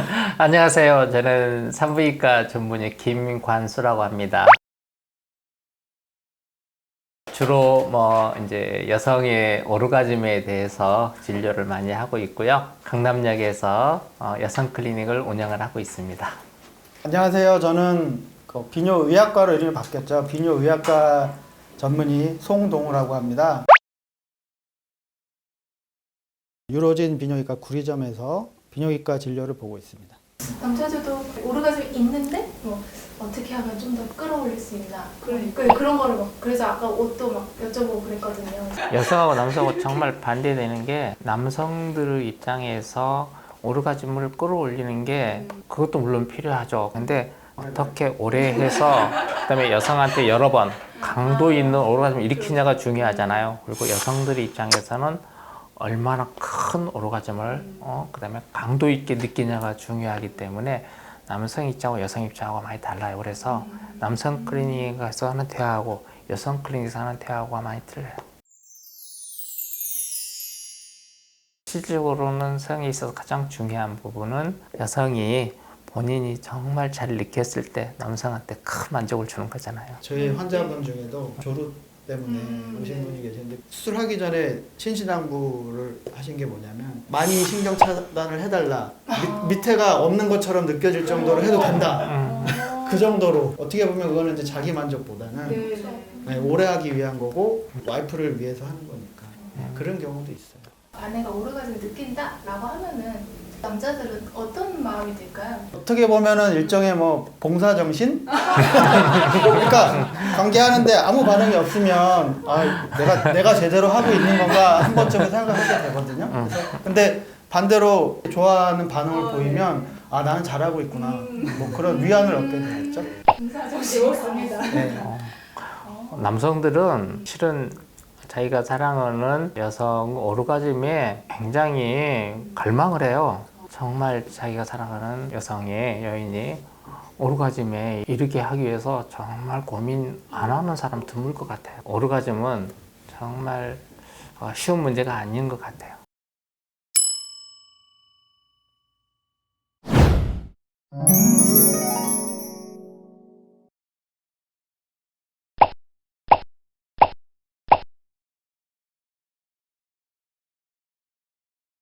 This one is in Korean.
안녕하세요. 저는 산부인과 전문의 김관수라고 합니다. 주로 뭐 이제 여성의 오르가즘에 대해서 진료를 많이 하고 있고요. 강남역에서 어, 여성 클리닉을 운영을 하고 있습니다. 안녕하세요. 저는 그 비뇨의학과로 이름이 바뀌었죠. 비뇨의학과 전문의 송동우라고 합니다. 유로진 비뇨기과 구리점에서 비뇨기과 진료를 보고 있습니다. 남자들도 오르가즘이 있는데 뭐 어떻게 하면 좀 더 끌어올릴 수 있나 그런 그, 그런 거를 막 그래서 아까 옷도 막 여쭤보고 그랬거든요. 여성하고 남성하고 정말 반대되는 게 남성들의 입장에서 오르가즘을 끌어올리는 게 그것도 물론 필요하죠. 근데 어떻게 오래 해서 그다음에 여성한테 여러 번 강도 있는 오르가즘을 일으키냐가 중요하잖아요. 그리고 여성들의 입장에서는 얼마나 큰 오르가즘을 어 그다음에 강도 있게 느끼냐가 중요하기 때문에 남성 입장하고 여성 입장하고 많이 달라요. 그래서 남성 클리닉에서 하는 대화하고 여성 클리닉에서 하는 대화하고가 많이 틀려요. 실질적으로는 성에 있어서 가장 중요한 부분은 여성이 본인이 정말 잘 느꼈을 때 남성한테 큰 만족을 주는 거잖아요. 저희 환자분 중에도 조루 때문에 음, 오신 네. 분이 계시는데 수술하기 전에 신신당부를 하신 게 뭐냐면 많이 신경 차단을 해달라 밑, 밑에가 없는 것처럼 느껴질 정도로 해도 된다 음. 그 정도로 어떻게 보면 그거는 이제 자기 만족보다는 네. 네, 오래 하기 위한 거고 와이프를 위해서 하는 거니까 음. 그런 경우도 있어요. 아내가 오르가즘을 느낀다라고 하면은 남자들은 어떤 마음이 들까요? 어떻게 보면은 일종의 뭐 봉사 정신? 그러니까 관계하는데 아무 반응이 없으면 아 내가 내가 제대로 하고 있는 건가 한 번쯤은 생각하게 되거든요. 그래서 근데 반대로 좋아하는 반응을 어, 보이면 아 나는 잘하고 있구나 뭐 그런 위안을 얻게 되겠죠. 인사 정신 없습니다. 네. 남성들은 실은 자기가 사랑하는 여성 오르가즘에 굉장히 갈망을 해요. 정말 자기가 사랑하는 여성의 여인이 오르가즘에 이르게 하기 위해서 정말 고민 안 하는 사람 드물 것 같아요. 오르가즘은 정말 어, 쉬운 문제가 아닌 것 같아요. 음.